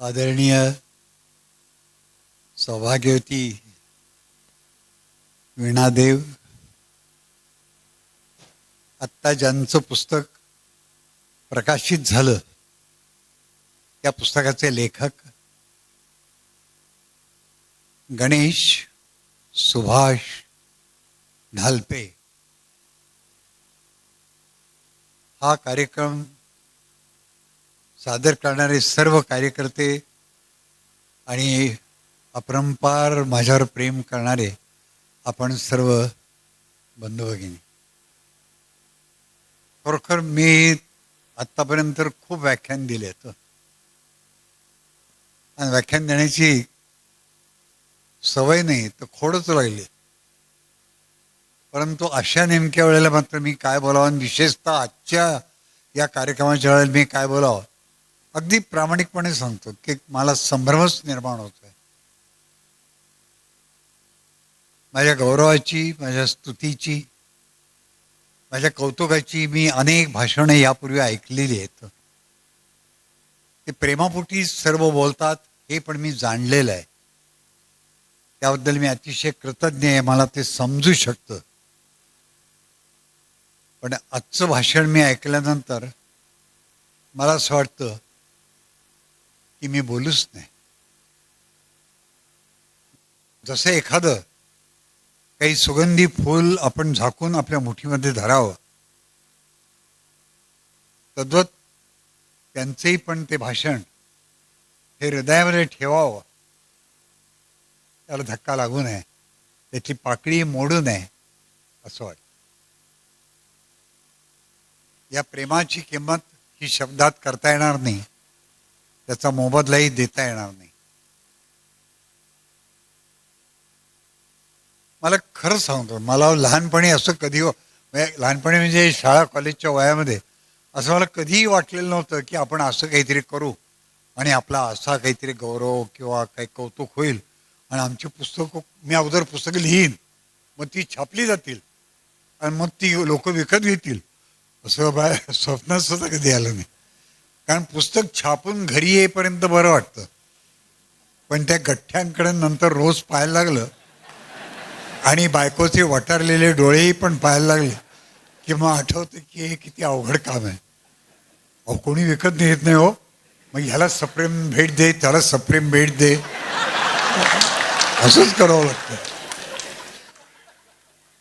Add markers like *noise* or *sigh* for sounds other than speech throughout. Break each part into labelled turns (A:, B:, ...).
A: आदरणीय सौभाग्यवती वीणादेव आत्ता ज्यांचं पुस्तक प्रकाशित झालं त्या पुस्तकाचे लेखक गणेश सुभाष ढालपे. हा कार्यक्रम सादर करणारे सर्व कार्यकर्ते आणि अपरंपार माझ्यावर प्रेम करणारे आपण सर्व बंधू भगिनी. खरोखर मी आत्तापर्यंत तर खूप व्याख्यान दिले आहेत. आणि व्याख्यान देण्याची सवय नाही तर खोडच लागली परंतु अशा नेमक्या वेळेला मात्र मी काय बोलावं आणि विशेषतः आजच्या या कार्यक्रमाच्या वेळेला मी काय बोलावं अगदी प्रामाणिकपणे सांगतो की मला संभ्रमच निर्माण होतोय. माझ्या गौरवाची माझ्या स्तुतीची माझ्या कौतुकाची मी अनेक भाषणं यापूर्वी ऐकलेली आहेत. ते प्रेमापोटी सर्व बोलतात हे पण मी जाणलेलं आहे. त्याबद्दल मी अतिशय कृतज्ञ आहे मला ते समजू शकतं. पण आजचं भाषण मी ऐकल्यानंतर मला असं वाटतं की मी बोलूच नाही. जसं एखादं काही सुगंधी फूल आपण झाकून आपल्या मुठीमध्ये धरावं तद्वत त्यांचंही पण ते भाषण हे हृदयामध्ये ठेवावं. त्याला धक्का लागू नये त्याची पाकळी मोडू नये असं वाटतं. या प्रेमाची किंमत ही शब्दात करता येणार नाही. त्याचा मोबदलाही देता येणार नाही. मला खरं सांगतो मला लहानपणी असं कधी हो- म्हणजे लहानपणी म्हणजे शाळा कॉलेजच्या वयामध्ये असं मला कधीही वाटलेलं नव्हतं की आपण असं काहीतरी करू आणि आपला असा काहीतरी गौरव किंवा काही कौतुक होईल. आणि आमची पुस्तकं मी अगोदर पुस्तकं लिहीन मग ती छापली जातील आणि मग ती लोक विकत घेतील. असं बाय स्वप्नात सुद्धा कधी आलं नाही. कारण पुस्तक छापून घरी येईपर्यंत बरं वाटतं. पण त्या गठ्ठ्यांकडे नंतर रोज पाहायला लागलं. आणि बायकोचे वटारलेले डोळेही पण पाहायला लागले. की मग आठवतं की हे किती अवघड काम आहे. अहो कोणी विकत नेत नाही हो. मग ह्याला सप्रेम भेट दे त्याला सप्रेम भेट दे. असंच करावं लागतं.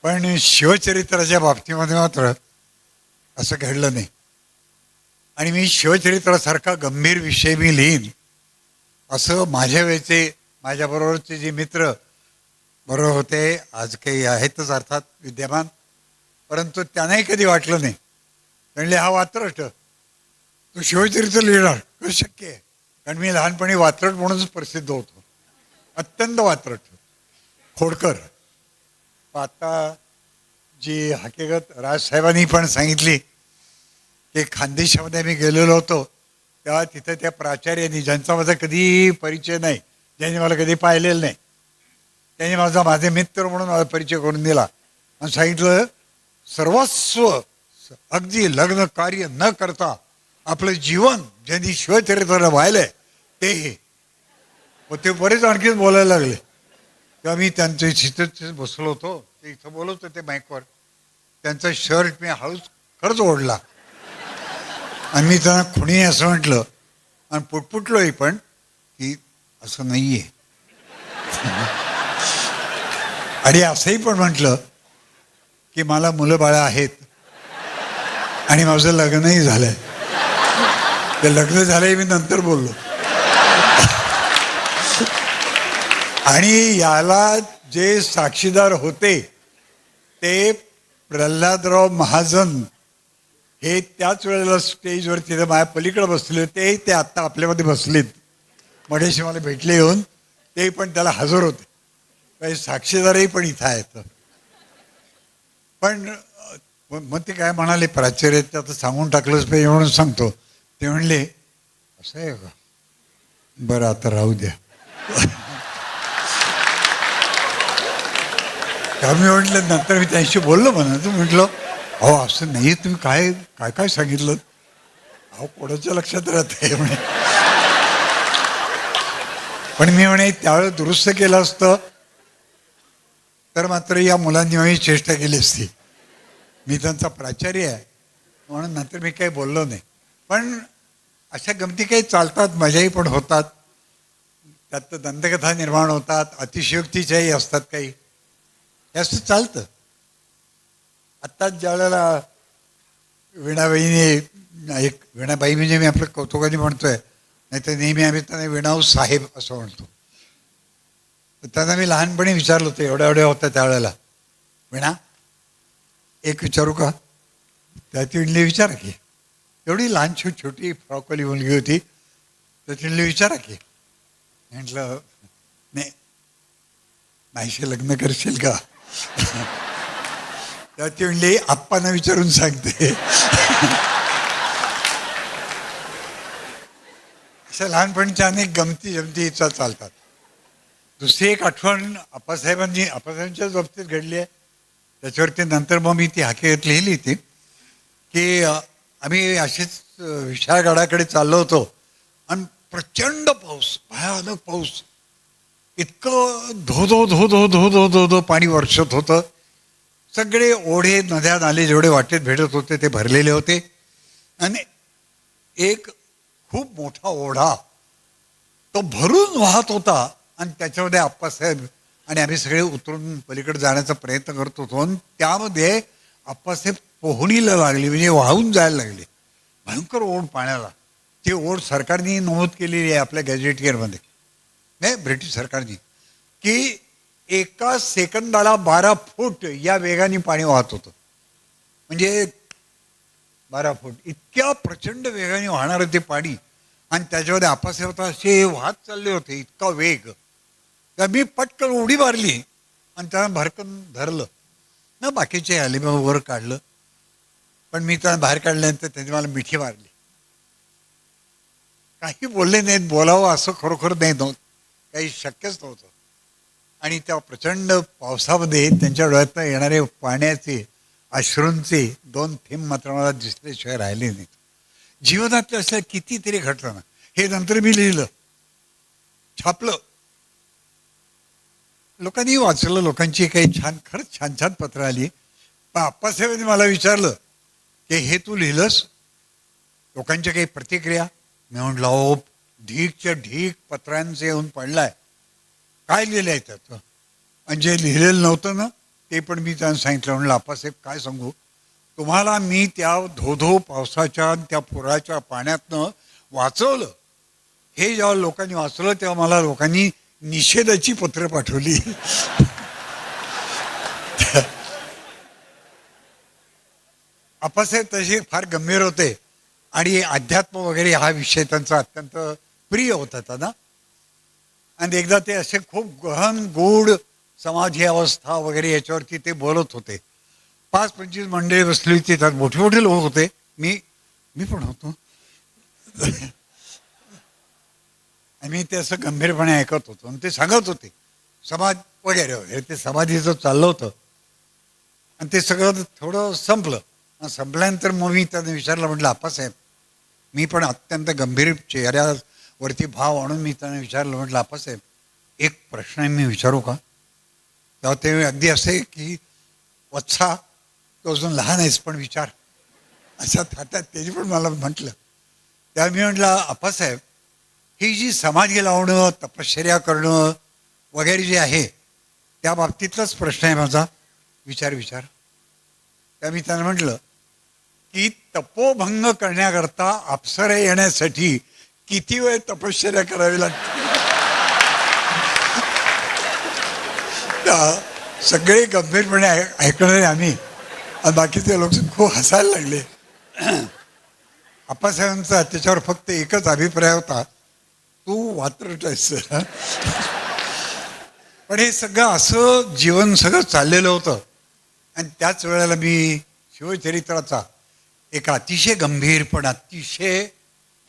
A: पण शिवचरित्राच्या बाबतीमध्ये मात्र असं घडलं नाही. आणि मी शिवचरित्रासारखा गंभीर विषय मी लिहीन. असं माझ्या वेळचे माझ्याबरोबरचे जे मित्र बरोबर होते आज काही आहेतच अर्थात विद्यमान परंतु त्यांनाही कधी वाटलं नाही. म्हणले हा वात्रट तू शिवचरित्र लिहिणार कसं शक्य आहे? कारण मी लहानपणी वात्रट म्हणूनच प्रसिद्ध होतो. अत्यंत वात्रट. खोडकर. आता जी हकीकत राजसाहेबांनी पण सांगितली ते खानदेशामध्ये मी गेलेलो होतो. तेव्हा तिथं त्या प्राचार्यांनी ज्यांचा माझा कधी परिचय नाही ज्यांनी मला कधी पाहिलेलं नाही त्यांनी माझा माझे मित्र म्हणून माझा परिचय करून दिला. आणि सांगितलं सर्वस्व अगदी लग्न कार्य न करता आपलं जीवन ज्यांनी शिवचरित्राला व्हायलंय ते हे. ते बरेच आणखीन बोलायला लागले. तेव्हा मी त्यांचे चित्र बसलो होतो. ते इथं बोलत होते माईकवर त्यांचा शर्ट मी हळूच खरंच ओढला. आणि मी त्यांना खुणी असं म्हटलं. आणि पुटपुटलोही पण की असं नाही आहे आणि असंही पण म्हटलं की मला मुलं बाळं आहेत. आणि माझं लग्नही झालंय. ते लग्न झालंय मी नंतर बोललो. आणि याला जे साक्षीदार होते ते प्रल्हादराव महाजन हे त्याच वेळेला स्टेजवर तिथे माझ्या पलीकडे बसले होते ते आत्ता आपल्यामध्ये बसलेत. मडेशी मला भेटले येऊन ते पण त्याला हजर होते. काही साक्षीदारही पण इथं आहेत. पण मग ते काय म्हणाले प्राचार्य ते आता सांगून टाकलंच पाहिजे म्हणून सांगतो. ते म्हणले असं आहे का? बरं आता राहू द्या. *laughs* तेव्हा मी म्हटलं नंतर मी त्यांशी बोललो म्हणा तू म्हटलं अहो असं नाही तुम्ही काय काय काय सांगितलं? अहो कोणाच्या लक्षात राहते म्हणे. पण मी म्हणे त्यावेळेस दुरुस्त केलं असतं तर मात्र या मुलांनी चेष्टा केली असती. मी त्यांचा प्राचार्य आहे म्हणून नंतर मी काही बोललो नाही. पण अशा गमती काही चालतात मजाही पण होतात. त्यात दंतकथा निर्माण होतात अतिशयोक्तीच्याही असतात काही. हे असं चालतं. आत्ताच ज्या वेळेला वीणाबाईने एक वीणाबाई म्हणजे मी आपलं कौतुकाने म्हणतोय नाही तर नेहमी आम्ही त्यांना विणाऊ साहेब असं म्हणतो. तर त्यांना मी लहानपणी विचारलं होतं एवढ्या एवढ्या होत्या त्यावेळेला. विणा एक विचारू का? त्या ती विचारा की. एवढी लहान छोटी छोटी फ्रॉकवाली मुलगी होती तर ती विचारा की. म्हटलं नाही नाहीशी लग्न करशील का? तर ती म्हणली आप्पांना विचारून सांगते. अशा लहानपणीच्या अनेक गमती जमती चालतात. दुसरी एक आठवण आप्पासाहेबांनी आप्पासाहेबांच्याच बाबतीत घडली आहे. त्याच्यावरती नंतर मग मी ती हकीकत लिहिली ती की आम्ही अशीच विशाळगडाकडे चाललो होतो आणि प्रचंड पाऊस भयानक पाऊस. इतकं धो धो धो धो धो धो धो धो पाणी वर्षत होतं. सगळे ओढे नद्या नाले जेवढे वाटेत भेटत होते ते भरलेले होते. आणि एक खूप मोठा ओढा तो भरून वाहत होता आणि त्याच्यामध्ये आप्पासाहेब आणि आम्ही सगळे उतरून पलीकडे जाण्याचा प्रयत्न करत होतो. आणि त्यामध्ये आप्पासाहेब पोहणीला लागली म्हणजे वाहून जायला लागले. भयंकर ओढ पाण्याला. ती ओढ सरकारने नमूद केलेली आहे आपल्या गॅजेटियरमध्ये नाही ब्रिटिश सरकारने. की एका सेकंदाला बारा फूट या वेगाने पाणी वाहत होतं. म्हणजे बारा फूट. इतक्या प्रचंड वेगाने वाहणारं ते पाणी आणि त्याच्यामध्ये आपासेवता असे वाहत चालले होते इतका वेग. तर मी पटकन उडी मारली आणि त्यांना भरकन धरलं. ना बाकीचे आले मग वर काढलं. पण मी त्यांना बाहेर काढल्यानंतर त्यांनी मला मिठी मारली. काही बोलले नाहीत बोलावं असं खरोखर नाही नव्हतं. काही शक्यच नव्हतं. आणि त्या प्रचंड पावसामध्ये त्यांच्या डोळ्यातनं येणारे पाण्याचे अश्रूंचे दोन थेंब मात्र मला दिसल्याशिवाय राहिले नाहीत. जीवनातले असल्या कितीतरी घटना हे नंतर मी लिहिलं. छापलं. लोकांनी वाचलं लोकांची काही छान खरंच छान छान पत्र आली. पण आप्पासाहेबांनी मला विचारलं की हे तू लिहिलंस? लोकांच्या काही प्रतिक्रिया. मी म्हटलं ढीकच्या ढीक पत्रांचे येऊन पडलाय. काय लिहिलं आहे त्याचं आणि जे लिहिलेलं नव्हतं ना ते पण मी त्यांना सांगितलं म्हणलं आप्पासाहेब काय सांगू? तुम्हाला मी त्या धोधो पावसाच्या आणि त्या पुराच्या पाण्यातनं वाचवलं. हे जेव्हा लोकांनी वाचलं तेव्हा मला लोकांनी निषेधाची पत्र पाठवली. *laughs* आप्पासाहेब तसे फार गंभीर होते. आणि अध्यात्म वगैरे हा विषय त्यांचा अत्यंत प्रिय होता त्यांना. आणि एकदा ते असे खूप गहन गूढ समाधी अवस्था वगैरे याच्यावरती ते बोलत होते. पाच पंचवीस मंडळी बसली होती त्यात मोठे मोठे लोक होते. मी मी पण होतो. आणि मी ते असं गंभीरपणे ऐकत होतो. आणि ते सांगत होते समाज वगैरे वगैरे ते समाधीचं चाललं होतं. आणि ते सगळं थोडं संपलं. आणि संपल्यानंतर मग मी त्यांना विचारलं म्हटलं आप्पासाहेब मी पण अत्यंत गंभीर वरती भाव आणून मी त्यांना विचारलं म्हटलं आप्पासाहेब एक प्रश्न आहे मी विचारू का? तेव्हा ते अगदी असे की वत्सा तो अजून लहान आहेस पण विचार. अशा थाटात त्याची पण मला म्हटलं. तेव्हा मी म्हटलं आप्पासाहेब ही जी समाधी लावणं तपश्चर्या करणं वगैरे जे आहे त्या बाबतीतलाच प्रश्न आहे माझा. विचार विचार. त्या मी त्यांना म्हटलं की तपोभंग करण्याकरता अप्सरे येण्यासाठी किती वेळ तपश्चर्या करावी लागते? सगळे गंभीरपणे ऐ- ऐकणारे आम्ही. आणि बाकीचे लोक खूप हसायला लागले. आप्पासाहेबांचा त्याच्यावर फक्त एकच अभिप्राय होता तू वात्रट पण हे सगळं असं जीवन सगळं चाललेलं होतं. आणि त्याच वेळेला मी शिवचरित्राचा एक अतिशय गंभीर पण अतिशय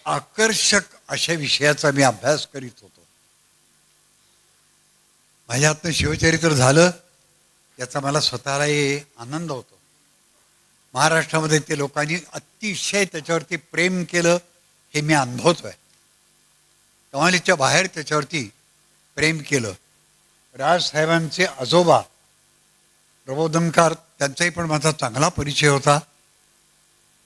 A: आकर्षक अशा विषयाचा मी अभ्यास करीत होतो. माझ्या हातनं शिवचरित्र झालं याचा मला स्वतःलाही आनंद होतो. महाराष्ट्रामध्ये ते लोकांनी अतिशय त्याच्यावरती प्रेम केलं हे मी अनुभवतोय. कमालीच्या बाहेर त्याच्यावरती प्रेम केलं. राजसाहेबांचे आजोबा प्रबोधनकार त्यांचाही पण माझा चांगला परिचय होता.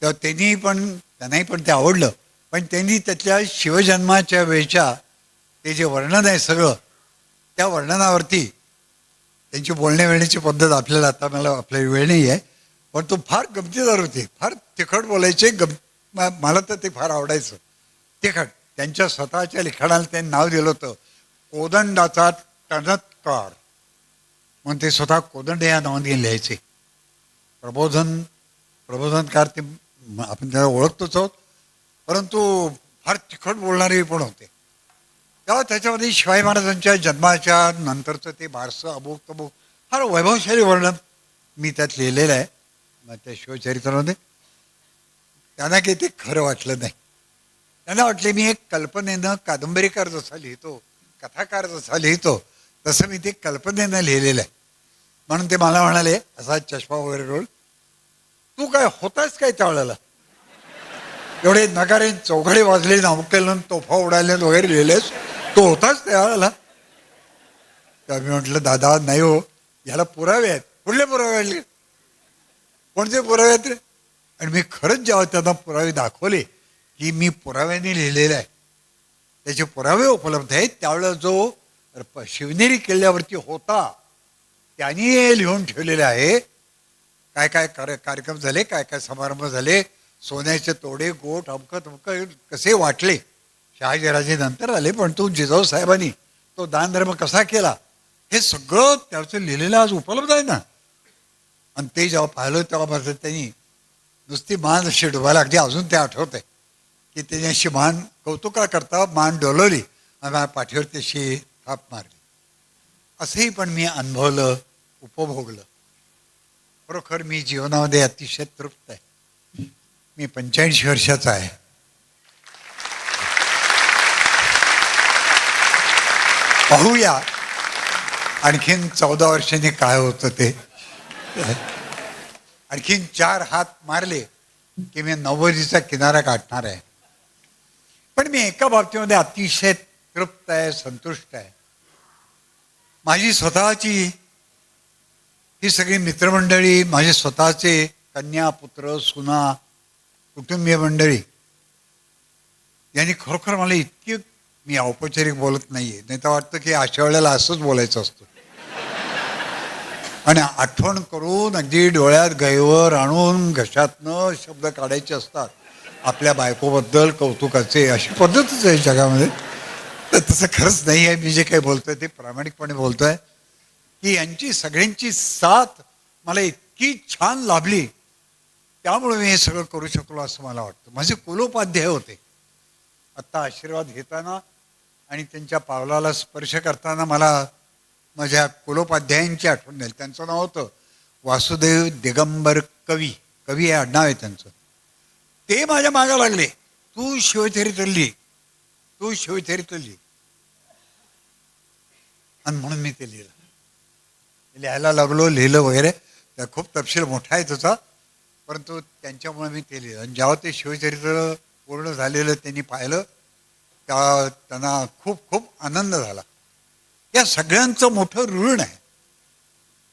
A: तेव्हा त्यांनीही पण त्यांनाही पण ते आवडलं. पण त्यांनी त्यातल्या शिवजन्माच्या वेळच्या ते जे वर्णन आहे सगळं त्या वर्णनावरती त्यांची बोलण्या वेळण्याची पद्धत आपल्याला आता मला आपल्या वेळ नाही आहे पण तो फार गमतीदार होते. फार तिखट बोलायचे गम मला तर ते फार आवडायचं. तिखट. त्यांच्या स्वतःच्या लिखाणाला त्यांनी नाव दिलं होतं कोदंडाचा टणत्कार म्हणून ते स्वतः कोदंड या नावाने लिहायचे. प्रबोधन प्रबोधनकार ते आपण त्याला ओळखतोच आहोत. परंतु फार तिखट बोलणारे पण होते. तेव्हा त्याच्यामध्ये शिवाजी महाराजांच्या जन्माच्या नंतरचं ते बारसं अबोक तबोक फार वैभवशाली वर्णन मी त्यात लिहिलेलं आहे. मग त्या शिवचरित्रामध्ये त्यांना काही ते खरं वाटलं नाही. त्यांना वाटले मी एक कल्पनेनं कादंबरीकार जसा लिहितो कथाकार जसा लिहितो तसं मी ते कल्पनेनं लिहिलेलं आहे. म्हणून ते मला म्हणाले असा चष्मा वगैरे रोल. तू काय होताच काय त्यावेळेला? एवढे नगारे चौघडे वाजले नामकेलन तोफा उडाले वगैरे लिहिलेस. तो होताच त्याला तर मी म्हटलं दादा नाही हो याला पुरावे आहेत. कुठले पुरावे आहेत? कोणते पुरावे आहेत? रे आणि मी खरंच जेव्हा त्यांना पुरावे दाखवले की मी पुराव्याने लिहिलेलं आहे. त्याचे पुरावे उपलब्ध आहेत. त्यावेळेला जो शिवनेरी किल्ल्यावरती होता त्यांनी हे लिहून ठेवलेलं आहे. काय काय कार्य कार्यक्रम झाले काय काय समारंभ झाले सोन्याचे तोडे गोट अमकं तमकं कसे वाटले? शहाजीराजे नंतर आले पण तो जिजाऊ साहेबांनी तो दानधर्म कसा केला? हे सगळं त्याचं लिहिलेलं आज उपलब्ध आहे ना? आणि ते जेव्हा पाहिलं तेव्हा मात्र त्यांनी नुसती मान अशी डोबायला अगदी अजून ते आठवत आहे की त्याने अशी मान कौतुका करता मान डोलवली आणि माझ्या पाठीवरती अशी थाप मारली. असंही पण मी अनुभवलं उपभोगलं. खरोखर मी जीवनामध्ये अतिशय तृप्त आहे. मी पंच्याऐंशी वर्षाचा आहे. पाहूया. आणखीन चौदा वर्षांनी काय होतं ते. आणखीन चार हात मारले की मी नव्वदीचा किनारा गाठणार आहे. पण मी एका बाबतीमध्ये अतिशय तृप्त आहे संतुष्ट आहे. माझी स्वतःची ही सगळी मित्रमंडळी माझे स्वतःचे कन्या पुत्र सुना कुटुंबीय मंडळी यांनी खरोखर मला इतकी मी औपचारिक बोलत नाहीये. नाही तर वाटतं की अशा वेळेला असंच बोलायचं असतं. आणि आठवण करून अगदी डोळ्यात गैवर आणून घशातनं शब्द काढायचे असतात. आपल्या बायकोबद्दल कौतुकाचे अशी पद्धतच आहे जगामध्ये. तर तसं खरंच नाही आहे. मी जे काही बोलतोय ते प्रामाणिकपणे बोलतोय. की यांची सगळ्यांची साथ मला इतकी छान लाभली. त्यामुळे मी हे सगळं करू शकलो असं मला वाटतं. माझे कुलोपाध्याय होते. आत्ता आशीर्वाद घेताना आणि त्यांच्या पावलाला स्पर्श करताना मला माझ्या कुलोपाध्यायांची आठवण झाली. त्यांचं नाव होतं वासुदेव दिगंबर कवी. कवी हे आडनाव आहे त्यांचं. ते माझ्या मागा लागले. तू शिवचरित्र लिही तू शिवचरित्र लिही आणि म्हणून मी ते लिहिलं. लिहायला लागलो लिहिलं वगैरे. त्या खूप तपशील मोठा आहे तुझा. परंतु त्यांच्यामुळे मी केले. आणि जेव्हा ते शिवचरित्र पूर्ण झालेलं त्यांनी पाहिलं त्या त्यांना खूप खूप आनंद झाला. या सगळ्यांचं मोठं ऋण आहे.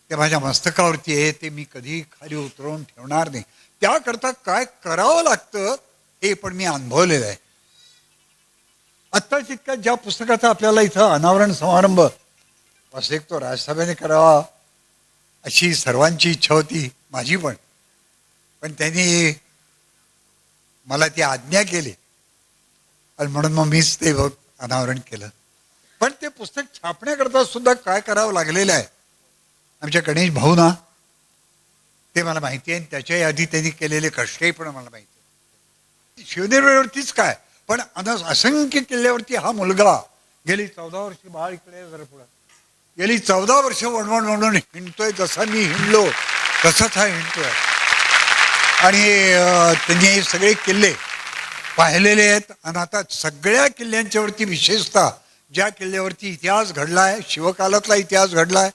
A: ते माझ्या मस्तकावरती आहे ते मी कधी खाली उतरवून ठेवणार नाही. त्याकरता काय करावं लागतं हे पण मी अनुभवलेलं आहे. आत्ता तितक्या ज्या पुस्तकाचा आपल्याला इथं अनावरण समारंभ वास्तविक तो राजसभेने करावा अशी सर्वांची इच्छा होती माझी पण. पण त्यांनी मला ती आज्ञा केली. आणि म्हणून मग मीच ते अनावरण केलं. पण ते पुस्तक छापण्याकरता सुद्धा काय करावं लागलेलं आहे? आमच्या गणेश भाऊ ना ते मला माहिती आहे त्याच्याही आधी त्यांनी केलेले कष्टही पण मला माहिती आहे. शिवनेरीवरतीच काय? पण अनस असंख्य किल्ल्यावरती हा मुलगा गेली चौदा वर्ष बाळ इकडे जर पुढं. गेली चौदा वर्ष वणवण वणवण हिंडतोय जसा मी हिंडलो तसाच हा हिंडतोय. आणि त्यांनी हे सगळे किल्ले पाहिलेले आहेत. आणि आता सगळ्या किल्ल्यांच्यावरती विशेषतः ज्या किल्ल्यावरती इतिहास घडला आहे शिवकालातला इतिहास घडला आहे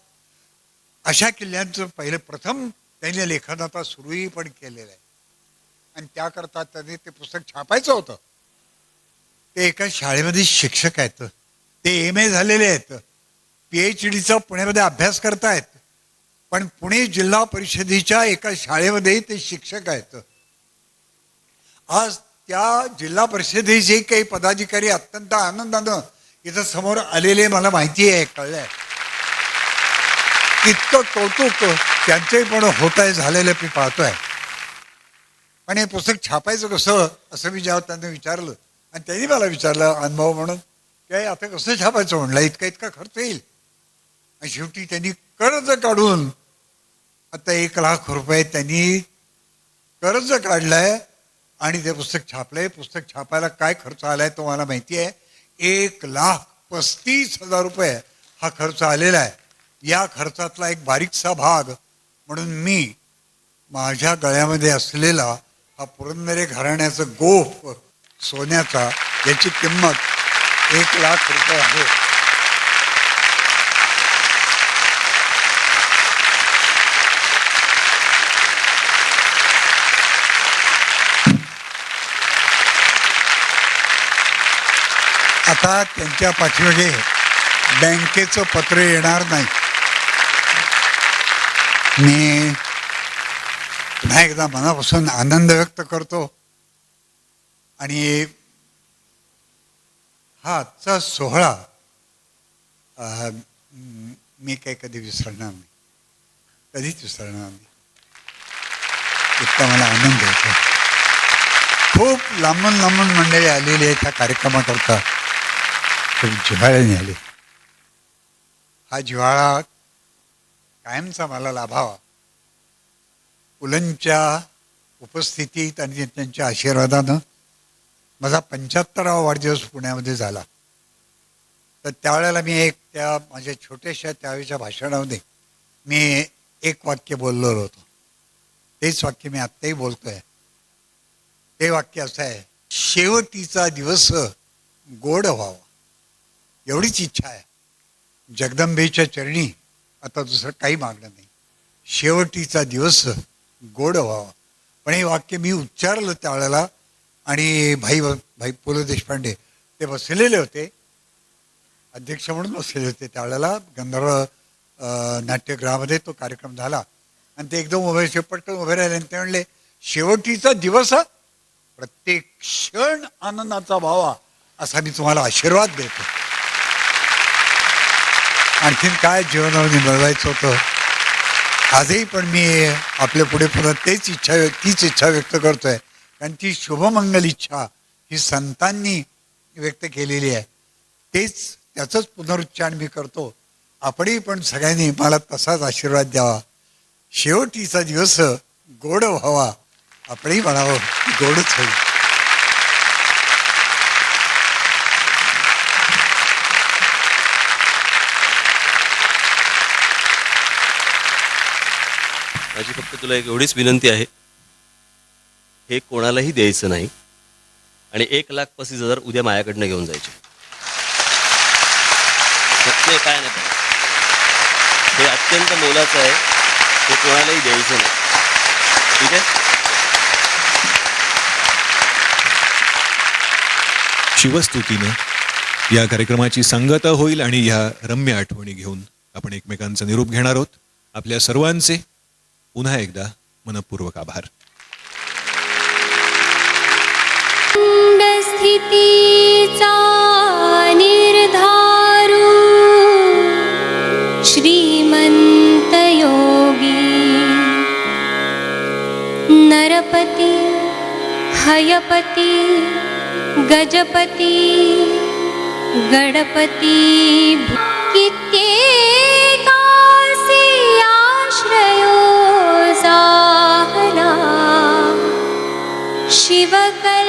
A: अशा किल्ल्यांचं पहिले प्रथम त्यांनी लेखन आता सुरूही पण केलेलं आहे. आणि त्याकरता त्यांनी ते पुस्तक छापायचं होतं. ते एका शाळेमध्ये शिक्षक आहेत. ते एम ए झालेले आहेत. पी एच डीचा पुण्यामध्ये अभ्यास करतायत. पण पुणे जिल्हा परिषदेच्या एका शाळेमध्ये ते शिक्षक आहेत. आज त्या जिल्हा परिषदेचे काही पदाधिकारी अत्यंत आनंदानं इथं समोर आलेले मला माहिती आहे कळलंय. इतकं कौतुक त्यांचंही पण होत आहे झालेलं मी पाहतोय. पण हे पुस्तक छापायचं कसं असं मी जेव्हा त्यांना विचारलं आणि त्यांनी मला विचारलं अनुभव म्हणून काय आता कसं छापायचं? म्हणलं इतका इतका खर्च येईल. आणि शेवटी त्यांनी कर्ज काढून आता एक लाख रुपये त्यांनी कर्ज काढलंय आणि ते पुस्तक छापलंय. पुस्तक छापायला काय खर्च आलाय तो मला माहिती आहे एक लाख पस्तीस हजार रुपये हा खर्च आलेला आहे. या खर्चातला एक बारीकसा भाग म्हणून मी माझ्या गळ्यामध्ये असलेला हा पुरंदरे घराण्याचं गोफ सोन्याचा याची किंमत एक लाख रुपये आहे. आता त्यांच्या पाठीमागे बँकेचं पत्र येणार नाही. मी पुन्हा एकदा मनापासून आनंद व्यक्त करतो. आणि हा आजचा सोहळा मी काही कधी विसरणार नाही. कधीच विसरणार नाही. इतका मला आनंद होतो. खूप लांबून लांबून मंडळी आलेली आहे त्या कार्यक्रमाकरता. तर जिव्हाळ्याने आले हा जिव्हाळा कायमचा मला लाभावा. पुलंच्या उपस्थितीत आणि त्यांच्या आशीर्वादानं माझा पंच्याहत्तरावा वाढदिवस पुण्यामध्ये झाला. तर त्यावेळेला मी एक त्या माझ्या छोट्याशा त्यावेळेच्या भाषणामध्ये मी एक वाक्य बोललो होतो. तेच वाक्य मी आत्ताही बोलतोय. ते वाक्य असं आहे शेवटीचा दिवस गोड व्हावा. एवढीच इच्छा आहे. जगदंबेच्या चरणी आता दुसरं काही मागणं नाही. शेवटीचा दिवस गोड व्हावा. पण हे वाक्य मी उच्चारलं त्यावेळेला आणि भाई भाई पु ल देशपांडे ते बसलेले होते. अध्यक्ष म्हणून बसलेले होते त्यावेळेला. गंधर्व नाट्यगृहामध्ये तो कार्यक्रम झाला. आणि ते एकदम उभे असे उभे राहिले आणि ते म्हणले शेवटीचा दिवस प्रत्येक क्षण आनंदाचा व्हावा असा मी तुम्हाला आशीर्वाद देतो. आणखीन काय जीवनामध्ये मिळवायचं होतं? आजही पण मी आपल्या पुढे पुन्हा तेच इच्छा तीच इच्छा व्यक्त करतोय. कारण ती शुभमंगल इच्छा ही संतांनी व्यक्त केलेली आहे. तेच त्याचंच पुनरुच्चारण मी करतो. आपणही पण सगळ्यांनी मला तसाच आशीर्वाद द्यावा. शेवटीचा दिवस गोड व्हावा. आपणही म्हणावं गोडच होईल.
B: माझी फक्त तुला एक एवढीच विनंती आहे. हे कोणालाही द्यायचं नाही. आणि एक लाख पस्तीस हजार उद्या माझ्याकडनं घेऊन जायचे. सत्य काय नाही. हे अत्यंत मोलाचं आहे. हे कोणालाही द्यायचं नाही. ठीक आहे?
C: शिवस्तुतीने या कार्यक्रमाची सांगता होईल आणि ह्या रम्य आठवणी घेऊन आपण एकमेकांचा निरोप घेणार आहोत. आपल्या सर्वांचे पुन्हा एकदा मनपूर्वक आभार.
D: स्थितीचा निर्धारू श्रीमंत योगी नरपती हयपती गजपती गणपती कित्येकासी शिवकल्याण